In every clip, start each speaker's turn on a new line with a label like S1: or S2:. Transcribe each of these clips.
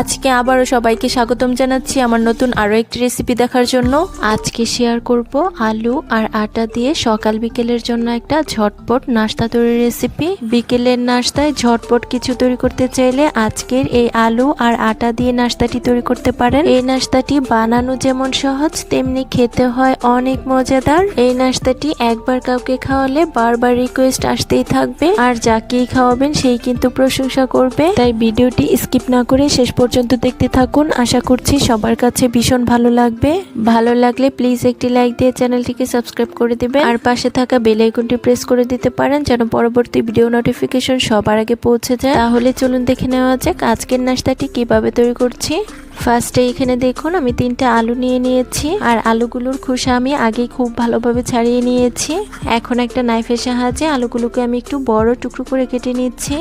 S1: আজকে আবারও সবাইকে স্বাগতম জানাচ্ছি আমার নতুন আরও একটি রেসিপি দেখার জন্য। আজকে শেয়ার করব আলু আর আটা দিয়ে সকাল বিকেলের জন্য একটা ঝটপট নাস্তা তৈরির রেসিপি বিকেলের নাস্তায় ঝটপট কিছু তৈরি করতে চাইলে আজকের এই আলু আর আটা দিয়ে নাস্তাটি তৈরি করতে পারেন। এই নাস্তাটি বানানো যেমন সহজ, তেমনি খেতে হয় অনেক মজাদার। এই নাস্তাটি একবার কাউকে খাওয়ালে বারবার রিকোয়েস্ট আসতেই থাকবে। আর যাকেই খাওয়াবেন সেই কিন্তু প্রশংসা করবে। তাই ভিডিওটি স্কিপ না করে শেষ পর্যন্ত দেখতে থাকুন। আশা করছি সবার কাছে ভীষণ ভালো লাগবে। ভালো লাগলে প্লিজ একটি লাইক দিয়ে চ্যানেলটিকে সাবস্ক্রাইব করে দিবে আর পাশে থাকা বেল আইকনটি প্রেস করে দিতে পারেন যেন পরবর্তী ভিডিও নোটিফিকেশন সবার আগে পৌঁছে যায়। তাহলে চলুন দেখে নেওয়া যাক আজকের নাস্তাটি কীভাবে তৈরি করছি। ফার্স্টে এখানে দেখুন, আমি তিনটা আলু নিয়ে নিয়েছি। আর আলুগুলোর খোসা আমি আগেই খুব ভালোভাবে ছাড়িয়ে নিয়েছি। এখন একটা নাইফের সাহায্যে আলুগুলোকে আমি একটু বড় টুকরো করে কেটে নিচ্ছি।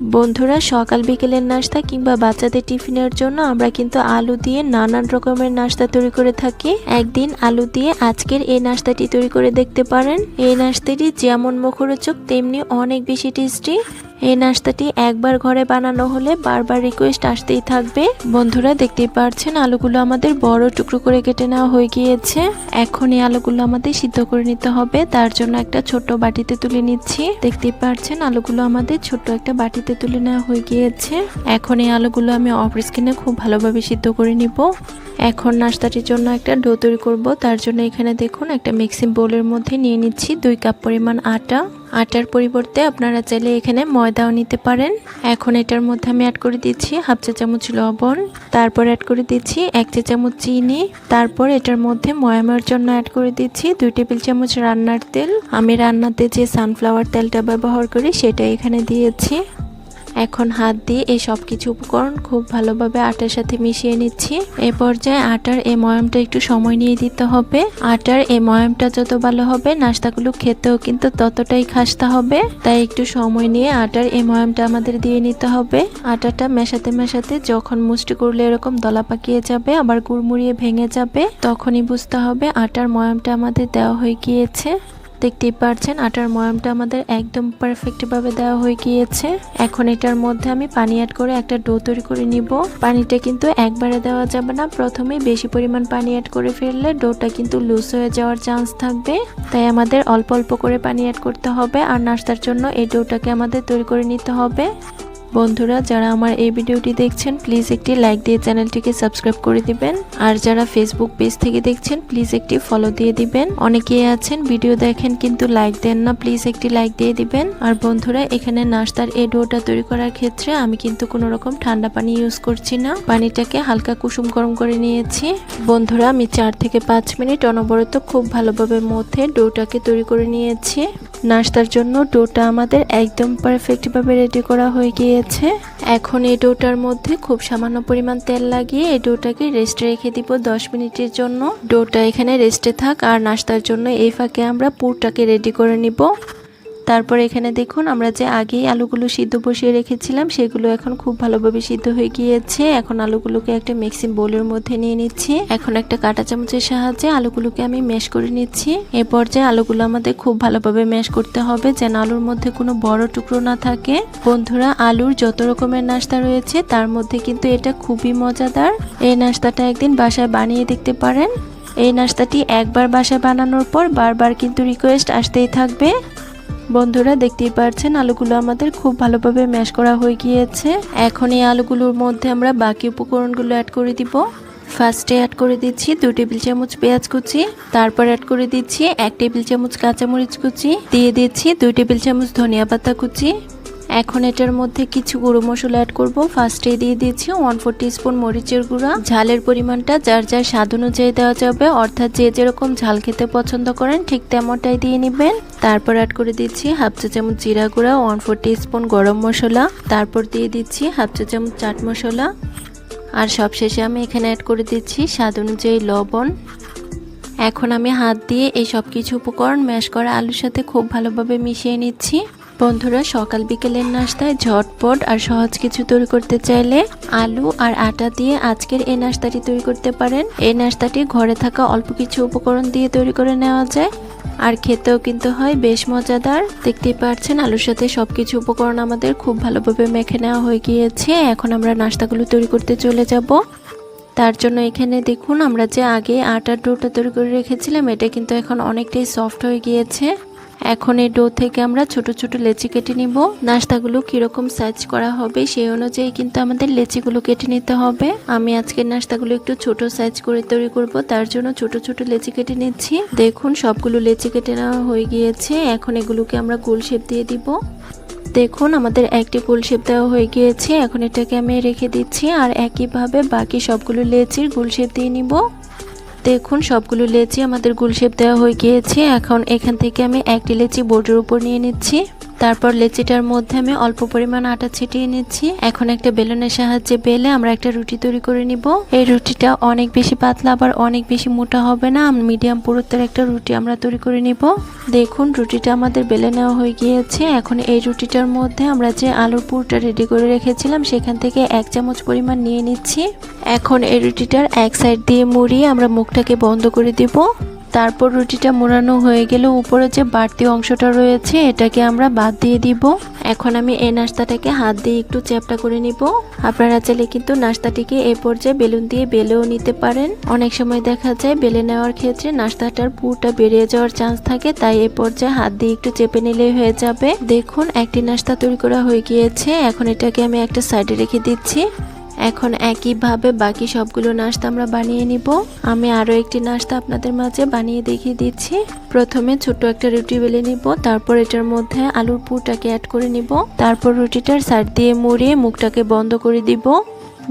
S1: বন্ধুরা, সকাল বিকেলের নাস্তা কিংবা বাচ্চাদের টিফিনের জন্য আমরা কিন্তু আলু দিয়ে নানান রকমের নাস্তা তৈরি করে থাকি। একদিন আলু দিয়ে আজকের এই নাস্তাটি তৈরি করে দেখতে পারেন। এই নাস্তাটি যেমন মুখরোচক, তেমনি অনেক বেশি টেস্টি। এই নাস্তাটি একবার ঘরে বানানো হলে বারবার রিকোয়েস্ট আসতেই থাকবে। বন্ধুরা, দেখতেই পারছেন, আলুগুলো আমাদের বড় টুকরো করে কেটে নেওয়া হয়ে গিয়েছে। এখন এই আলুগুলো আমাদের সিদ্ধ করে নিতে হবে। তার জন্য একটা ছোট বাটিতে তুলে নিচ্ছি। দেখতেই পারছেন, আলুগুলো আমাদের ছোট একটা বাটিতে তুলে নেওয়া হয়ে গিয়েছে। এখন এই আলুগুলো আমি অফ স্কিনে খুব ভালোভাবে সিদ্ধ করে নিব। এখন নাস্তাটির জন্য একটা ডো তৈরি করব। তার জন্য এখানে দেখুন, একটা মিক্সিং বোলের মধ্যে নিয়ে নিচ্ছি দুই কাপ পরিমাণ আটা। আটার পরিবর্তে আপনারা চাইলে এখানে ময়দাও নিতে পারেন। এখন এটার মধ্যে আমি অ্যাড করে দিচ্ছি হাফ চা চামচ লবণ, তারপর অ্যাড করে দিচ্ছি এক চা চামচ চিনি, তারপর এটার মধ্যে ময়ামের জন্য অ্যাড করে দিচ্ছি দুই টেবিল চামচ রান্নার তেল। আমি রান্নাতে যে সানফ্লাওয়ার তেলটা ব্যবহার করি সেটা এখানে দিয়েছি। এখন হাত দিয়ে এই সব কিছু উপকরণ খুব ভালোভাবে আটার সাথে মিশিয়ে নিচ্ছি। এ পর্যায়ে আটার এই ময়ামটা একটু সময় নিয়ে দিতে হবে। আটার এই ময়ামটা যত ভালো হবে নাস্তাগুলো খেতেও কিন্তু ততটাই খাসতে হবে। তাই একটু সময় নিয়ে আটার এই ময়ামটা আমাদের দিয়ে নিতে হবে। আটাটা মেশাতে মেশাতে যখন মুষ্টি করলে এরকম দলা পাকিয়ে যাবে, আবার গুড়মুড়িয়ে ভেঙে যাবে, তখনই বুঝতে হবে আটার ময়ামটা আমাদের দেওয়া হয়ে গিয়েছে। দেখতেই পারছেন, আটার ময়ামটা আমাদের একদম পারফেক্টভাবে দেওয়া হয়ে গিয়েছে। এখন এটার মধ্যে আমি পানি অ্যাড করে একটা ডো তৈরি করে নিব। পানিটা কিন্তু একবারে দেওয়া যাবে না। প্রথমে বেশি পরিমাণ পানি অ্যাড করে ফেললে ডোটা কিন্তু লুজ হয়ে যাওয়ার চান্স থাকবে। তাই আমাদের অল্প অল্প করে পানি অ্যাড করতে হবে। আর নাস্তার জন্য এই ডোটাকে আমাদের তৈরি করে নিতে হবে। বন্ধুরা, যারা আমার এই ভিডিওটি দেখছেন প্লিজ একটি লাইক দিয়ে চ্যানেলটিকে সাবস্ক্রাইব করে দিবেন। আর যারা ফেসবুক পেজ থেকে দেখছেন প্লিজ একটি ফলো দিয়ে দিবেন। অনেকেই আছেন ভিডিও দেখেন কিন্তু লাইক দেন না প্লিজ একটি লাইক দিয়ে দিবেন। আর বন্ধুরা, এখানে নাস্তার এই ডোটা তৈরি করার ক্ষেত্রে আমি কিন্তু কোনো রকম ঠান্ডা পানি ইউজ করছি না। পানিটাকে হালকা কুসুম গরম করে নিয়েছি। বন্ধুরা, আমি চার থেকে পাঁচ মিনিট অনবরত খুব ভালোভাবে মধ্যে ডোটাকে তৈরি করে নিয়েছি। নাস্তার জন্য ডোটা আমাদের একদম পারফেক্টভাবে রেডি করা হয়ে গিয়েছে। এখন এই ডোটার মধ্যে খুব সামান্য পরিমাণ তেল লাগিয়ে এই ডোটাকে রেস্টে রেখে দিব দশ মিনিটের জন্য। ডোটা এখানে রেস্টে থাক আর নাস্তার জন্য এই ফাঁকে আমরা পুরটাকে রেডি করে নিব। তারপর এখানে দেখুন, আমরা যে আগেই আলুগুলো সিদ্ধ বসিয়ে রেখেছিলাম, সেগুলো এখন খুব ভালোভাবে সিদ্ধ হয়ে গিয়েছে। এখন আলুগুলোকে একটা মিক্সিং বোলের মধ্যে নিয়ে নিচ্ছি। এখন একটা কাঁটা চামচের সাহায্যে আলুগুলোকে আমি ম্যাশ করে নিচ্ছি। এ পর্যায়ে আলুগুলো আমাদের খুব ভালোভাবে ম্যাশ করতে হবে, যেন আলুর মধ্যে কোনো বড় টুকরো না থাকে। বন্ধুরা, আলুর যত রকমের নাস্তা রয়েছে, তার মধ্যে কিন্তু এটা খুবই মজাদার। এই নাস্তাটা একদিন বাসায় বানিয়ে দেখতে পারেন। এই নাস্তাটি একবার বাসায় বানানোর পর বারবার কিন্তু রিকোয়েস্ট আসতেই থাকবে। বন্ধুরা, দেখতেই পারছেন, আলুগুলো আমাদের খুব ভালোভাবে ম্যাশ করা হয়ে গিয়েছে। এখন এই আলুগুলোর মধ্যে আমরা বাকি উপকরণগুলো অ্যাড করে দিব। ফার্স্টে অ্যাড করে দিচ্ছি দু টেবিল চামচ পেঁয়াজ কুচি, তারপর অ্যাড করে দিচ্ছি এক টেবিল চামচ কাঁচামরিচ কুচি, দিয়ে দিচ্ছি দুই টেবিল চামচ ধনিয়া পাতা কুচি এখন এটার মধ্যে কিছু গুঁড়ো মশলা অ্যাড করব। ফার্স্টে দিয়ে দিয়েছি ওয়ান ফোর স্পুন মরিচের গুঁড়া। ঝালের পরিমাণটা যার যার স্বাদ অনুযায়ী দেওয়া যাবে, অর্থাৎ যে যেরকম ঝাল খেতে পছন্দ করেন ঠিক তেমনটাই দিয়ে নেবেন। তারপর অ্যাড করে দিচ্ছি হাফ চা চামচ জিরা গুঁড়া ওয়ান ফোর স্পুন গরম মশলা। তারপর দিয়ে দিচ্ছি হাফ চা চামচ চাট মশলা। আর সবশেষে আমি এখানে অ্যাড করে দিচ্ছি স্বাদ অনুযায়ী লবণ। এখন আমি হাত দিয়ে এই সব কিছু উপকরণ ম্যাশ করা আলুর সাথে খুব ভালোভাবে মিশিয়ে নিচ্ছি। বন্ধুরা, সকাল বিকেলের নাস্তায় ঝটপট আর সহজ কিছু তৈরি করতে চাইলে আলু আর আটা দিয়ে আজকের এই নাস্তাটি তৈরি করতে পারেন। এই নাস্তাটি ঘরে থাকা অল্প কিছু উপকরণ দিয়ে তৈরি করে নেওয়া যায়। আর খেতেও কিন্তু হয় বেশ মজাদার। দেখতেই পাচ্ছেন, আলুর সাথে সবকিছু উপকরণ আমাদের খুব ভালোভাবে মেখে নেওয়া হয়ে গিয়েছে। এখন আমরা নাস্তাগুলো তৈরি করতে চলে যাব। তার জন্য এখানে দেখুন, আমরা যে আগে আটার ডোটা তৈরি করে রেখেছিলাম, এটা কিন্তু এখন অনেকটাই সফট হয়ে গিয়েছে। এখন এই ডো থেকে আমরা ছোট ছোট লেচি কেটে নিব। নাস্তাগুলো কীরকম সাইজ করা হবে সেই অনুযায়ী কিন্তু আমাদের লেচিগুলো কেটে নিতে হবে। আমি আজকের নাস্তাগুলো একটু ছোট সাইজ করে তৈরি করব, তার জন্য ছোট ছোট লেচি কেটে নিচ্ছি। দেখুন সবগুলো লেচি কেটে নেওয়া হয়ে গিয়েছে, এখন এগুলোকে আমরা গোল শেপ দিয়ে দিব। দেখুন আমাদের একটি গোল শেপ দেওয়া হয়ে গিয়েছে, এখন এটাকে আমি রেখে দিচ্ছি আর একইভাবে বাকি সবগুলো লেচির গোল শেপ দিয়ে নিব। দেখুন, সবগুলো লেচি আমাদের গুলশেপ দেওয়া হয়ে গিয়েছে। এখন এখান থেকে আমি একটি লেচি বোর্ডের উপর নিয়ে নিচ্ছি। তারপর লেচিটার মধ্যে আমি অল্প পরিমাণ আটা ছিটিয়ে নিচ্ছি। এখন একটা বেলুনের সাহায্যে বেলে আমরা একটা রুটি তৈরি করে নিব। এই রুটিটা অনেক বেশি পাতলা, আবার অনেক বেশি মোটা হবে না। মিডিয়াম পুরুত্বের একটা রুটি আমরা তৈরি করে নিব। দেখুন, রুটিটা আমাদের বেলে নেওয়া হয়ে গিয়েছে। এখন এই রুটিটার মধ্যে আমরা যে আলুর পুরটা রেডি করে রেখেছিলাম, সেখান থেকে এক চামচ পরিমাণ নিয়ে নিচ্ছি। এখন এই রুটিটার এক সাইড দিয়ে মুড়িয়ে আমরা মুখটাকে বন্ধ করে দিব। তারপর রুটিটা মোড়ানো হয়ে গেলে উপরে যে বাড়তি অংশটা রয়েছে, এটাকে আমরা বাদ দিয়ে দিব। এখন আমি এই নাস্তাটাকে হাত দিয়ে একটু চ্যাপটা করে নিব। আপনারা চাইলে কিন্তু নাস্তাটিকে এ পর্যায়ে বেলুন দিয়ে বেলেও নিতে পারেন। অনেক সময় দেখা যায়, বেলে নেওয়ার ক্ষেত্রে নাস্তাটার পুরটা বেরিয়ে যাওয়ার চান্স থাকে, তাই এ পর্যায়ে হাত দিয়ে একটু চেপে নিলেই হয়ে যাবে। দেখুন, একটি নাস্তা তৈরি করা হয়ে গিয়েছে। এখন এটাকে আমি একটা সাইডে রেখে দিচ্ছি। এখন একইভাবে বাকি সবগুলো নাস্তা আমরা বানিয়ে নিব। আমি আরও একটি নাস্তা আপনাদের মাঝে বানিয়ে দেখিয়ে দিচ্ছি। প্রথমে ছোট একটা রুটি বেলে নিব, তারপর এটার মধ্যে আলুর পুরটাকে অ্যাড করে নিব। তারপর রুটিটার সাইড দিয়ে মুড়িয়ে মুখটাকে বন্ধ করে দিব।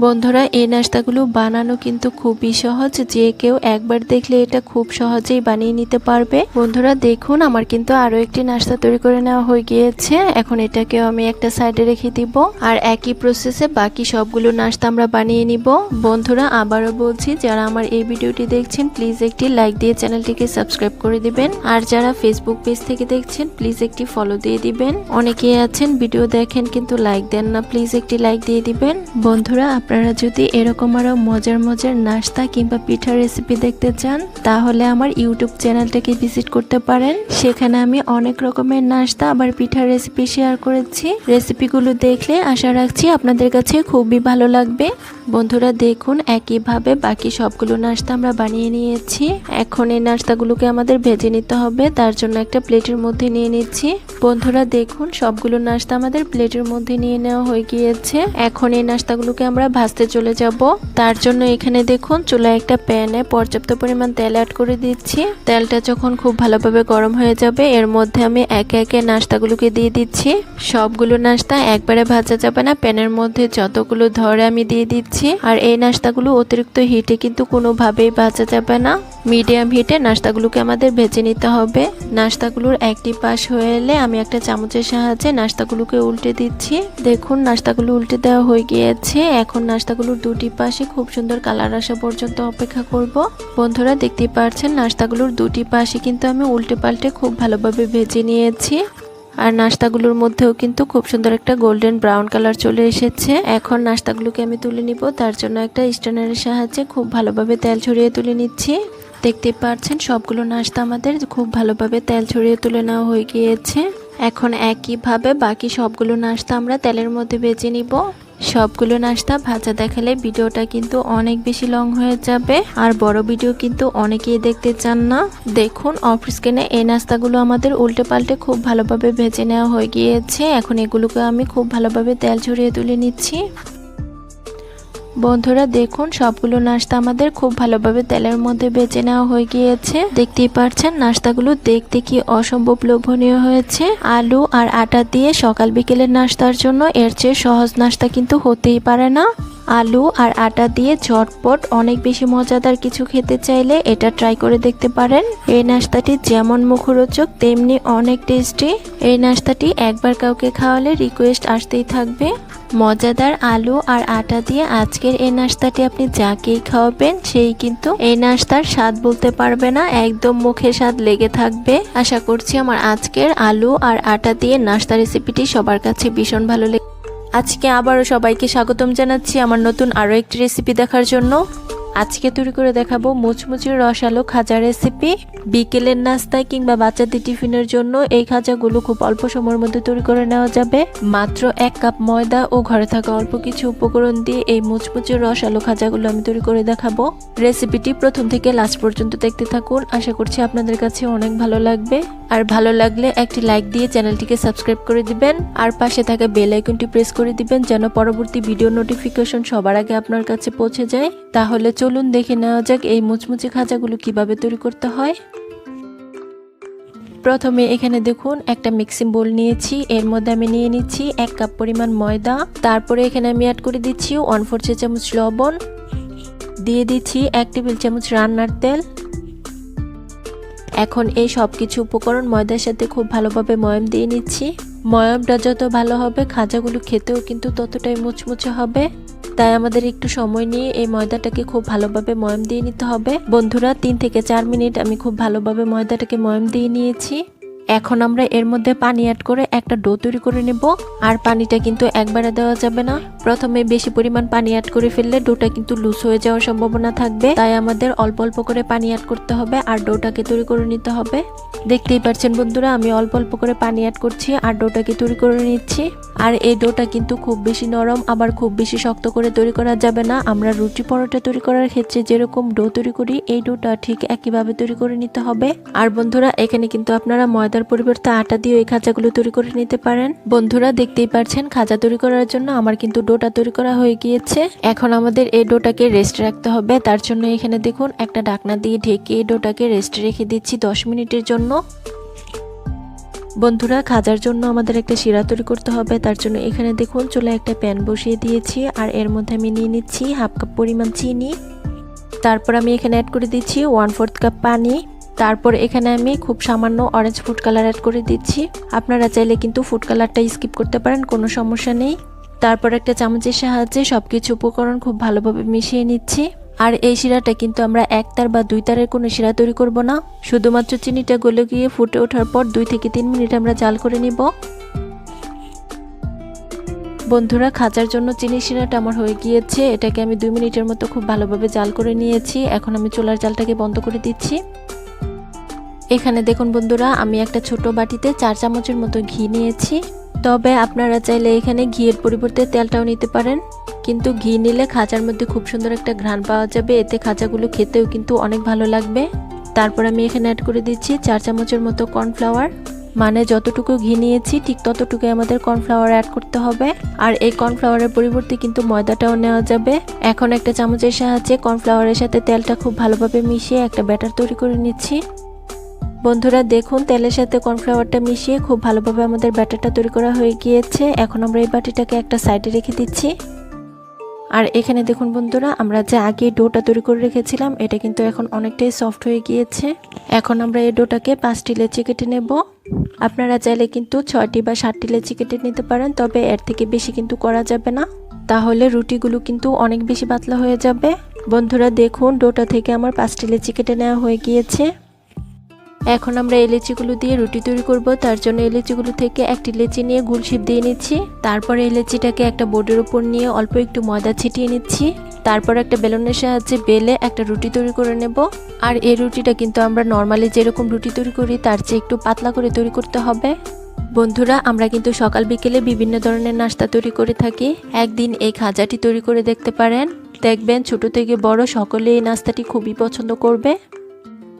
S1: বন্ধুরা, এই নাস্তাগুলো বানানো কিন্তু খুবই সহজ। যে কেউ একবার দেখলে এটা খুব সহজেই বানিয়ে নিতে পারবে। বন্ধুরা, দেখুন, আমার কিন্তু আরও একটি নাস্তা তৈরি করে নেওয়া হয়ে গিয়েছে। এখন এটাকেও আমি একটা সাইডে রেখে দিব। আর একই প্রসেসে বাকি সবগুলো নাস্তা আমরা বানিয়ে নিব। বন্ধুরা, আবারও বলছি, যারা আমার এই ভিডিওটি দেখছেন, প্লিজ একটি লাইক দিয়ে চ্যানেলটিকে সাবস্ক্রাইব করে দিবেন। আর যারা ফেসবুক পেজ থেকে দেখছেন, প্লিজ একটি ফলো দিয়ে দিবেন। অনেকেই আছেন, ভিডিও দেখেন, কিন্তু লাইক দেন না, প্লিজ একটি লাইক দিয়ে দিবেন। বন্ধুরা আপনারা যদি এরকম আরও মজার মজার নাস্তা কিংবা পিঠার রেসিপি দেখতে চান, তাহলে আমার ইউটিউব চ্যানেলটাকে ভিজিট করতে পারেন। সেখানে আমি অনেক রকমের নাস্তা আবার পিঠার রেসিপি শেয়ার করেছি। রেসিপিগুলো দেখলে আশা রাখছি আপনাদের কাছে খুবই ভালো লাগবে। বন্ধুরা দেখুন, একইভাবে বাকি সবগুলো নাস্তা আমরা বানিয়ে নিয়েছি। এখন এই নাস্তাগুলোকে আমাদের ভেজে নিতে হবে, তার জন্য একটা প্লেটের মধ্যে নিয়ে নিচ্ছি। বন্ধুরা দেখুন, সবগুলো নাস্তা আমাদের প্লেটের মধ্যে নিয়ে নেওয়া হয়ে গিয়েছে। এখন এই নাস্তাগুলোকে আমরা ভাজতে চলে যাব। তার জন্য এখানে দেখুন, চুলায় একটা প্যানে পর্যাপ্ত পরিমাণ তেল অ্যাড করে দিচ্ছি। তেলটা যখন খুব ভালোভাবে গরম হয়ে যাবে, এর মধ্যে আমি একে একে নাস্তাগুলোকে দিয়ে দিচ্ছি। সবগুলো নাস্তা একবারে ভাজা যাবে না, প্যানের মধ্যে যতগুলো ধরে আমি দিয়ে দিচ্ছি। আর এই নাস্তাগুলো অতিরিক্ত হিটে কিন্তু কোনোভাবেই ভাজা যাবে না। মিডিয়াম হিটে নাস্তাগুলোকে আমাদের ভেজে নিতে হবে। নাস্তাগুলোর একটি পাশ হয়ে এলে আমি একটা চামচের সাহায্যে নাস্তাগুলোকে উল্টে দিচ্ছি। দেখুন, নাস্তাগুলো উল্টে দেওয়া হয়ে গিয়েছে। এখন নাস্তাগুলোর দুটি পাশে খুব সুন্দর কালার আসা পর্যন্ত অপেক্ষা করব। বন্ধুরা দেখতে পাচ্ছেন নাস্তাগুলোর দুটি পাশে কিন্তু আমি উল্টে পাল্টে খুব ভালোভাবে ভেজে নিয়েছি। আর নাস্তাগুলোর মধ্যেও কিন্তু খুব সুন্দর একটা গোল্ডেন ব্রাউন কালার চলে এসেছে। এখন নাস্তাগুলোকে আমি তুলে নিব, তার জন্য একটা স্ট্যান্ডারের সাহায্যে খুব ভালোভাবে তেল ছড়িয়ে তুলে নিচ্ছি। দেখতে পাচ্ছেন, সবগুলো নাস্তা আমাদের খুব ভালোভাবে তেল ছড়িয়ে তুলে নেওয়া হয়ে গিয়েছে। এখন একইভাবে বাকি সবগুলো নাস্তা আমরা তেলের মধ্যে বেজে নিব। সবগুলো নাস্তা ভাজা দেখালে ভিডিওটা কিন্তু অনেক বেশি লং হয়ে যাবে, আর বড় ভিডিও কিন্তু অনেকেই দেখতে চান না। দেখুন অফ স্ক্রিনে এই নাস্তাগুলো আমাদের উল্টে পাল্টে খুব ভালোভাবে ভেজে নেওয়া হয়ে গিয়েছে। এখন এগুলোকে আমি খুব ভালোভাবে তেল ছড়িয়ে তুলে নিচ্ছি। বন্ধুরা, দেখুন, সবগুলো নাস্তা আমাদের খুব ভালোভাবে তেলের মধ্যে বেঁচে নেওয়া হয়ে গিয়েছে। দেখতেই পারছেন, নাস্তাগুলো দেখতে কি অসম্ভব লোভনীয় হয়েছে। আলু আর আটা দিয়ে সকাল বিকেলের নাস্তার জন্য এর চেয়ে সহজ নাস্তা কিন্তু হতেই পারে না। আলু আর আটা দিয়ে ঝটপট অনেক বেশি মজাদার কিছু খেতে চাইলে এটা ট্রাই করে দেখতে পারেন। এই নাস্তাটি যেমন মুখরোচক, তেমনি অনেক টেস্টি এই নাস্তাটি একবার কাউকে খাওয়ালে রিকোয়েস্ট আসতেই থাকবে। মজাদার আলু আর আটা দিয়ে আজকের এই নাস্তাটি আপনি যাকেই খাওয়াবেন, সেই কিন্তু এই নাস্তার স্বাদ বলতে পারবে না, একদম মুখে স্বাদ লেগে থাকবে। আশা করছি আমার আজকের আলু আর আটা দিয়ে নাস্তা রেসিপিটি সবার কাছে ভীষণ ভালো লেগে আজকে আবারও সবাইকে স্বাগতম জানাচ্ছি আমার নতুন আরও একটি রেসিপি দেখার জন্য। আজকে তৈরি করে দেখাবো মুচমুচের রসালো খাজা রেসিপি বিকেলের নাস্তায় কিংবা বাচ্চাদের টিফিনের জন্য এই খাজাগুলো খুব অল্প সময়ের মধ্যে তৈরি করে নেওয়া যাবে। মাত্র এক কাপ ময়দা ও ঘরে থাকা অল্প কিছু উপকরণ দিয়ে এই মুচমুচের রসালো খাজাগুলো আমি তৈরি করে দেখাবো। রেসিপিটি প্রথম থেকে লাস্ট পর্যন্ত দেখতে থাকুন। আশা করছি আপনাদের কাছে অনেক ভালো লাগবে। আর ভালো লাগলে একটি লাইক দিয়ে চ্যানেলটিকে সাবস্ক্রাইব করে দিবেন। আর পাশে থাকা বেল আইকনটি প্রেস করে দিবেন যেন পরবর্তী ভিডিও নোটিফিকেশন সবার আগে আপনার কাছে পৌঁছে যায়। তাহলে চলুন দেখে নেওয়া যাক এই মুচমুচে খাজাগুলো কীভাবে তৈরি করতে হয়। প্রথমে এখানে দেখুন, একটা মিক্সিং বোল নিয়েছি, এর মধ্যে আমি নিয়ে নিচ্ছি এক কাপ পরিমাণ ময়দা। তারপরে এখানে আমি অ্যাড করে দিচ্ছি ওয়ান ফোর চা চামচ লবণ। দিয়ে দিচ্ছি এক টেবিল চামচ রান্নার তেল। এখন এই সব কিছু উপকরণ ময়দার সাথে খুব ভালোভাবে ময়ম দিয়ে নিচ্ছি। ময়মটা যত ভালো হবে, খাজাগুলো খেতেও কিন্তু ততটাই মুচমুচে হবে। তাই আমাদের একটু সময় নিয়ে এই ময়দাটাকে খুব ভালোভাবে ময়ম দিয়ে নিতে হবে। বন্ধুরা, তিন থেকে চার মিনিট আমি খুব ভালোভাবে ময়দাটাকে ময়ম দিয়ে নিয়েছি। এখন আমরা এর মধ্যে পানি অ্যাড করে একটা ডো তৈরি করে নেব। আর পানিটা কিন্তু একবারে দেওয়া যাবে না। প্রথমে বেশি পরিমাণ পানি অ্যাড করে ফেললে ডোটা কিন্তু লুজ হয়ে যাওয়ার সম্ভাবনা থাকবে। তাই আমাদের অল্প অল্প করে পানি অ্যাড করতে হবে আর ডোটাকে তৈরি করে নিতে হবে। দেখতেই পাচ্ছেন বন্ধুরা, আমি অল্প অল্প করে পানি অ্যাড করছি আর ডোটাকে তৈরি করে নিচ্ছি। আর এই ডোটা কিন্তু খুব বেশি নরম, আবার খুব বেশি শক্ত করে তৈরি করা যাবে না। আমরা রুটি পরোটা তৈরি করার ক্ষেত্রে যেরকম ডো তৈরি করি, এই ডোটা ঠিক একইভাবে তৈরি করে নিতে হবে। আর বন্ধুরা, এখানে কিন্তু আপনারা ময়দার পরিবর্তে আটা দিয়ে এই খাঁচাগুলো তৈরি করে নিতে পারেন। বন্ধুরা, দেখতেই পাচ্ছেন খাজা তৈরি করার জন্য আমার কিন্তু ডোটা তৈরি করা হয়ে গিয়েছে। এখন আমাদের এই ডোটাকে রেস্ট রাখতে হবে। তার জন্য এখানে দেখুন, একটা ডাকনা দিয়ে ঢেকে এই ডোটাকে রেস্টে রেখে দিচ্ছি দশ মিনিটের জন্য। বন্ধুরা, খাজার জন্য আমাদের একটা শিরা তৈরি করতে হবে। তার জন্য এখানে দেখুন, চুলে একটা প্যান বসিয়ে দিয়েছি। আর এর মধ্যে আমি নিয়ে নিচ্ছি হাফ কাপ পরিমাণ চিনি। তারপর আমি এখানে অ্যাড করে দিচ্ছি ওয়ান ফোর্থ কাপ পানি। তারপর এখানে আমি খুব সামান্য অরেঞ্জ ফুড কালার অ্যাড করে দিচ্ছি। আপনারা চাইলে কিন্তু ফুড কালারটা স্কিপ করতে পারেন, কোনো সমস্যা নেই। তারপর একটা চামচের সাহায্যে সব কিছু উপকরণ খুব ভালোভাবে মিশিয়ে নিচ্ছি। আর এই শিরাটা কিন্তু আমরা এক তার বা দুই তারের কোনো শিরা তৈরি করব না। শুধুমাত্র চিনিটা গলে গিয়ে ফুটে ওঠার পর দুই থেকে তিন মিনিট আমরা জাল করে নিব। বন্ধুরা, খাঁচার জন্য চিনি শিরাটা আমার হয়ে গিয়েছে। এটাকে আমি দুই মিনিটের মতো খুব ভালোভাবে জাল করে নিয়েছি। এখন আমি চুলার জালটাকে বন্ধ করে দিচ্ছি। এখানে দেখুন বন্ধুরা, আমি একটা ছোট বাটিতে চার চামচের মতো ঘি নিয়েছি। তবে আপনারা চাইলে এখানে ঘিয়ের পরিবর্তে তেলটাও নিতে পারেন। কিন্তু ঘি নিলে খাঁচার মধ্যে খুব সুন্দর একটা ঘ্রাণ পাওয়া যাবে। এতে খাঁচাগুলো খেতেও কিন্তু অনেক ভালো লাগবে। তারপর আমি এখানে অ্যাড করে দিচ্ছি চার চামচের মতো কর্নফ্লাওয়ার মানে যতটুকু ঘি নিয়েছি, ঠিক ততটুকু আমাদের কর্নফ্লাওয়ার অ্যাড করতে হবে। আর এই কর্নফ্লাওয়ারের পরিবর্তে কিন্তু ময়দাটাও নেওয়া যাবে। এখন একটা চামচের সাহায্যে কর্নফ্লাওয়ারের সাথে তেলটা খুব ভালোভাবে মিশিয়ে একটা ব্যাটার তৈরি করে নিচ্ছি। বন্ধুরা, দেখুন, তেলের সাথে কর্নফ্লাওয়ারটা মিশিয়ে খুব ভালোভাবে আমাদের ব্যাটারটা তৈরি করা হয়ে গিয়েছে। এখন আমরা এই বাটিটাকে একটা সাইডে রেখে দিচ্ছি। আর এখানে দেখুন বন্ধুরা, আমরা যে আগে ডোটা তৈরি করে রেখেছিলাম, এটা কিন্তু এখন অনেকটাই সফট হয়ে গিয়েছে। এখন আমরা এই ডোটাকে পাঁচটি লেচি কেটে নেব। আপনারা চাইলে কিন্তু ছয়টি বা সাতটি লেচি কেটে নিতে পারেন, তবে এর থেকে বেশি কিন্তু করা যাবে না। তাহলে রুটিগুলো কিন্তু অনেক বেশি পাতলা হয়ে যাবে। বন্ধুরা, দেখুন, ডোটা থেকে আমার পাঁচটি লেচি কেটে নেওয়া হয়ে গিয়েছে। এখন আমরা এই লেচিগুলো দিয়ে রুটি তৈরি করব। তার জন্য এই লেচিগুলো থেকে একটি লেচি নিয়ে গুলশিপ দিয়ে নিচ্ছি। তারপর এই লেচিটাকে একটা বোর্ডের উপর নিয়ে অল্প একটু ময়দা ছিটিয়ে নিচ্ছি। তারপর একটা বেলুনের সাহায্যে বেলে একটা রুটি তৈরি করে নেব। আর এই রুটিটা কিন্তু আমরা নর্মালি যেরকম রুটি তৈরি করি, তার চেয়ে একটু পাতলা করে তৈরি করতে হবে। বন্ধুরা, আমরা কিন্তু সকাল বিকেলে বিভিন্ন ধরনের নাস্তা তৈরি করে থাকি। একদিন এই খাজাটি তৈরি করে দেখতে পারেন। দেখবেন ছোট থেকে বড় সকলে এই নাস্তাটি খুবই পছন্দ করবে।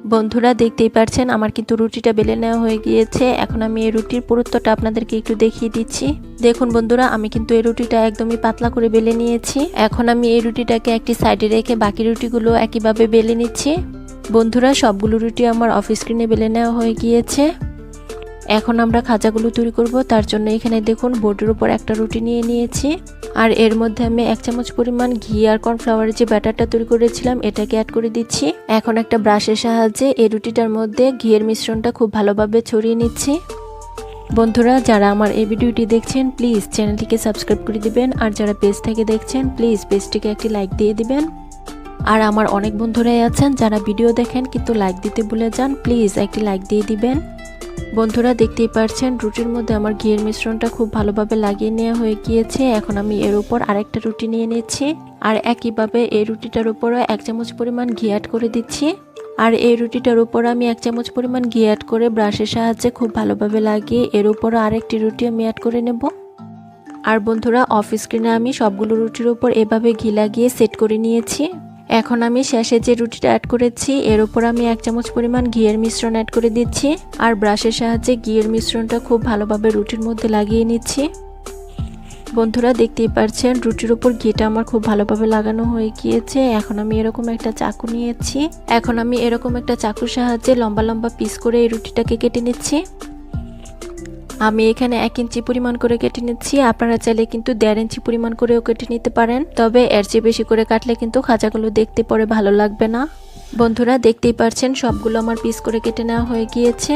S1: বন্ধুরা দেখতেই পারছেন, আমার কিন্তু রুটিটা বেলে নেওয়া হয়ে গিয়েছে। এখন আমি এই রুটির পুরুত্বটা আপনাদেরকে একটু দেখিয়ে দিচ্ছি। দেখুন বন্ধুরা, আমি কিন্তু এই রুটিটা একদমই পাতলা করে বেলে নিয়েছি। এখন আমি এই রুটিটাকে একটি সাইডে রেখে বাকি রুটিগুলো একইভাবে বেলে নিচ্ছি। বন্ধুরা, সবগুলো রুটি আমার অফিস স্ক্রিনে বেলে নেওয়া হয়ে গিয়েছে। এখন আমরা খাজাগুলো তৈরি করব, তার জন্য এখানে দেখুন বোর্ডের উপর একটা রুটি নিয়ে নিয়েছি। আর এর মধ্যে আমি এক চামচ পরিমাণ ঘি আর কর্নফ্লাওয়ারের যে ব্যাটারটা তৈরি করেছিলাম, এটাকে অ্যাড করে দিচ্ছি। এখন একটা ব্রাশের সাহায্যে এই রুটিটার মধ্যে ঘিয়ের মিশ্রণটা খুব ভালোভাবে ছড়িয়ে নিচ্ছি। বন্ধুরা, যারা আমার এই ভিডিওটি দেখছেন প্লিজ চ্যানেলটিকে সাবস্ক্রাইব করে দিবেন। আর যারা পেজ থেকে দেখছেন প্লিজ পেজটিকে একটি লাইক দিয়ে দিবেন। আর আমার অনেক বন্ধুরাই আছেন, যারা ভিডিও দেখেন কিন্তু লাইক দিতে ভুলে যান প্লিজ একটি লাইক দিয়ে দিবেন। বন্ধুরা দেখতেই পারছেন, রুটির মধ্যে আমার ঘিয়ের মিশ্রণটা খুব ভালোভাবে লাগিয়ে নেওয়া হয়ে গিয়েছে। এখন আমি এর উপর আরেকটা রুটি নিয়ে নিচ্ছি। আর একইভাবে এই রুটিটার উপরও এক চামচ পরিমাণ ঘি অ্যাড করে দিচ্ছি। আর এই রুটিটার উপর আমি এক চামচ পরিমাণ ঘি অ্যাড করে ব্রাশের সাহায্যে খুব ভালোভাবে লাগিয়ে এর উপরও আরেকটি রুটি আমি অ্যাড করে নেব। আর বন্ধুরা অফ স্ক্রিনে আমি সবগুলো রুটির উপর এভাবে ঘি লাগিয়ে সেট করে নিয়েছি। এখন আমি শেষে যে রুটিটা অ্যাড করেছি, এর উপর আমি এক চামচ পরিমাণ ঘিয়ের মিশ্রণ অ্যাড করে দিচ্ছি আর ব্রাশের সাহায্যে ঘিয়ের মিশ্রণটা খুব ভালোভাবে রুটির মধ্যে লাগিয়ে নিচ্ছি। বন্ধুরা, দেখতেই পারছেন, রুটির উপর ঘিটা আমার খুব ভালোভাবে লাগানো হয়ে গিয়েছে। এখন আমি এরকম একটা চাকু নিয়েছি। এখন আমি এরকম একটা চাকুর সাহায্যে লম্বা লম্বা পিস করে এই রুটিটাকে কেটে নিচ্ছি। আমি এখানে এক ইঞ্চি পরিমাণ করে কেটে নিচ্ছি। আপনারা চাইলে কিন্তু দেড় ইঞ্চি পরিমাণ করেও কেটে নিতে পারেন। তবে এর চেয়ে বেশি করে কাটলে কিন্তু খাঁচাগুলো দেখতে পরে ভালো লাগবে না। বন্ধুরা, দেখতেই পারছেন, সবগুলো আমার পিস করে কেটে নেওয়া হয়ে গিয়েছে।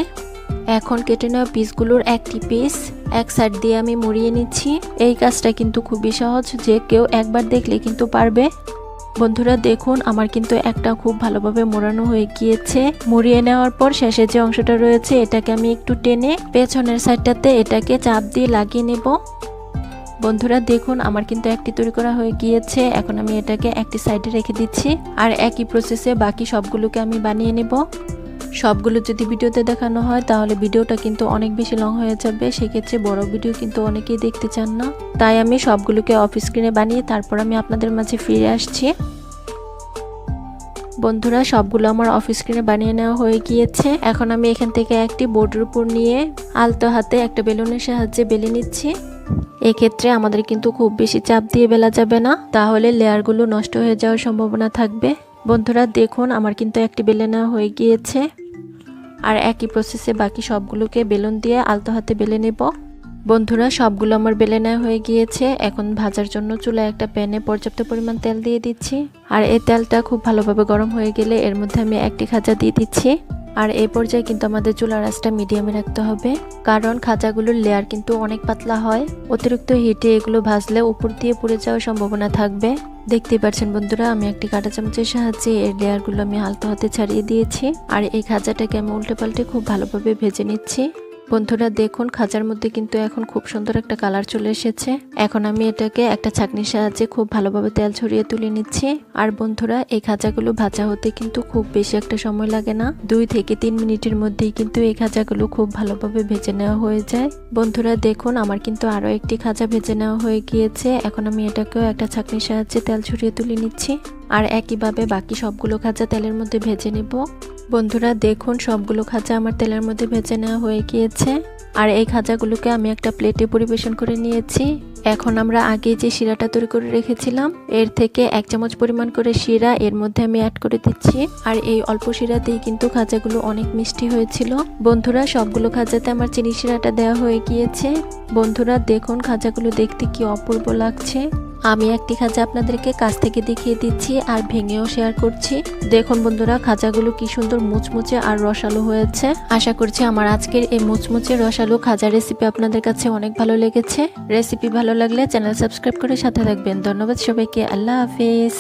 S1: এখন কেটে নেওয়া পিসগুলোর একটি পিস এক সাইড দিয়ে আমি মুড়িয়ে নিচ্ছি। এই কাজটা কিন্তু খুবই সহজ। যে কেউ একবার দেখলে কিন্তু পারবে। বন্ধুরা দেখুন, আমার কিন্তু একটা খুব ভালোভাবে মোড়ানো হয়ে গিয়েছে। মুড়িয়ে নেওয়ার পর শেষে যে অংশটা রয়েছে, এটাকে আমি একটু টেনে পেছনের সাইডটাতে এটাকে চাপ দিয়ে লাগিয়ে নেব। বন্ধুরা দেখুন, আমার কিন্তু একটি তৈরি করা হয়ে গিয়েছে। এখন আমি এটাকে একটি সাইডে রেখে দিচ্ছি। আর একই প্রসেসে বাকি সবগুলোকে আমি বানিয়ে নেব। সবগুলো যদি ভিডিওতে দেখানো হয়, তাহলে ভিডিওটা কিন্তু অনেক বেশি লং হয়ে যাবে। সেক্ষেত্রে বড় ভিডিও কিন্তু অনেকেই দেখতে চান না। তাই আমি সবগুলোকে অফ স্ক্রিনে বানিয়ে তারপর আমি আপনাদের মাঝে ফিরে আসছি। বন্ধুরা, সবগুলো আমার অফ স্ক্রিনে বানিয়ে নেওয়া হয়ে গিয়েছে। এখন আমি এখান থেকে একটি বোর্ডের উপর নিয়ে আলতো হাতে একটা বেলুনের সাহায্যে বেলে নিচ্ছি। এক্ষেত্রে আমাদের কিন্তু খুব বেশি চাপ দিয়ে বেলা যাবে না। তাহলে লেয়ারগুলো নষ্ট হয়ে যাওয়ার সম্ভাবনা থাকবে। বন্ধুরা, দেখুন, আমার কিন্তু একটি বেলে নেওয়া হয়ে গিয়েছে। আর একই প্রসেসে বাকি সবগুলোকে বেলুন দিয়ে আলতো হাতে বেলে নেব। বন্ধুরা, সবগুলো আমার বেলে নেওয়া হয়ে গিয়েছে। এখন ভাজার জন্য চুলায় একটা প্যানে পর্যাপ্ত পরিমাণ তেল দিয়ে দিচ্ছি। আর এই তেলটা খুব ভালোভাবে গরম হয়ে গেলে এর মধ্যে আমি একটি খাজা দিয়ে দিচ্ছি। আর এই পর্যায়ে কিন্তু আমাদের চুলার আঁচটা মিডিয়ামে রাখতে হবে। কারণ খাঁচাগুলোর লেয়ার কিন্তু অনেক পাতলা হয়। অতিরিক্ত হিটে এগুলো ভাজলে উপর দিয়ে পুড়ে যাওয়ার সম্ভাবনা থাকবে। দেখতেই পাচ্ছেন বন্ধুরা, আমি একটি কাঁটা চামচের সাহায্যে এর লেয়ারগুলো আমি হালকা হাতে ছাড়িয়ে দিয়েছি। আর এই খাজাটাকে আমি উল্টে পাল্টে খুব ভালোভাবে ভেজে নিচ্ছি। বন্ধুরা দেখুন, খাঁচার মধ্যে কিন্তু এখন খুব সুন্দর একটা কালার চলে এসেছে। এখন আমি এটাকে একটা ছাকনির সাহায্যে খুব ভালোভাবে তেল ছড়িয়ে তুলে নিচ্ছি। আর বন্ধুরা, এই খাঁচাগুলো ভাজা হতে কিন্তু খুব বেশি একটা সময় লাগে না। দুই থেকে তিন মিনিটের মধ্যেই কিন্তু এই খাঁচাগুলো খুব ভালোভাবে ভেজে নেওয়া হয়ে যায়। বন্ধুরা দেখুন, আমার কিন্তু আরও একটি খাঁচা ভেজে নেওয়া হয়ে গিয়েছে। এখন আমি এটাকেও একটা ছাকনির সাহায্যে তেল ছড়িয়ে তুলে নিচ্ছি। আর একইভাবে বাকি সবগুলো খাঁচা তেলের মধ্যে ভেজে নেব। বন্ধুরা, দেখুন, সবগুলো খাঁচা আমার তেলের মধ্যে ভেজে নেওয়া হয়ে গিয়েছে। আর এই খাঁচাগুলোকে আমি একটা প্লেটে পরিবেশন করে নিয়েছি। এখন আমরা আগে যে শিরাটা তৈরি করে রেখেছিলাম, এর থেকে এক চামচ পরিমাণ করে শিরা এর মধ্যে আমি অ্যাড করে দিচ্ছি। আর এই অল্প শিরাতেই কিন্তু খাঁচাগুলো অনেক মিষ্টি হয়েছিল। বন্ধুরা, সবগুলো খাজাতে আমার চিনি শিরাটা দেওয়া হয়ে গিয়েছে। বন্ধুরা, দেখুন খাঁচাগুলো দেখতে কি অপূর্ব লাগছে। আমি একটি খাজা আপনাদেরকে কাছ থেকে দেখিয়ে দিচ্ছি আর ভেঙেও শেয়ার করছি। দেখুন বন্ধুরা খাঁচাগুলো কি সুন্দর মুচমুচে আর রসালো হয়েছে। আশা করছি আমার আজকের এই মুচমুচে রসালো খাজা রেসিপি আপনাদের কাছে অনেক ভালো লেগেছে। রেসিপি ভালো লাগলে চ্যানেল সাবস্ক্রাইব করে সাথে থাকবেন। ধন্যবাদ সবাইকে। আল্লাহ হাফিজ।